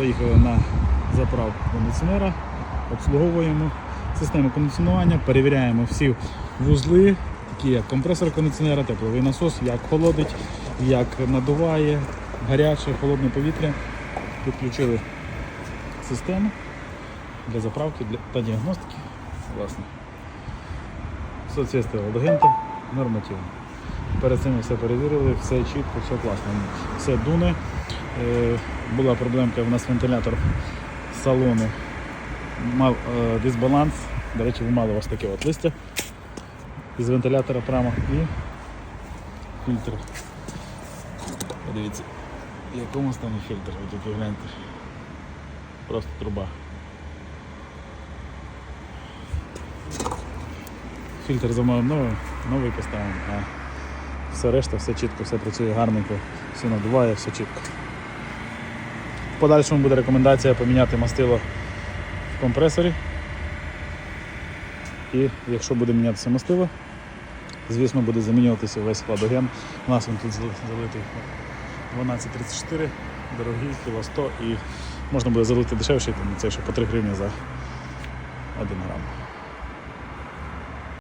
Заїхали на заправку кондиціонера, обслуговуємо систему кондиціонування, перевіряємо всі вузли, такі як компресор кондиціонера, тепловий насос, як холодить, як надуває гаряче, холодне повітря. Підключили систему для заправки для, та діагностики. Власне. Соответствие алгенту нормативно. Перед цим все перевірили, все чітко, все класно. Все дуне. Е, була проблемка, у нас вентилятор салону мав е, дисбаланс. До речі, ви мали ось таке от листя із вентилятора прямо і фільтр. Подивіться, в якому стані фільтр, ви тільки гляньте. Просто труба. Фільтр замовив новий, новий поставимо, а все решта, все чітко, все працює гарненько, все надуває, все чітко. В подальшому буде рекомендація поміняти мастило в компресорі. І якщо буде мінятися мастило, звісно, буде замінюватися весь хладоген. У нас він тут зали- залитий 1234, дорогий, кіло 100 і можна буде залити дешевший, там цей що по 3 гривні за 1 грам.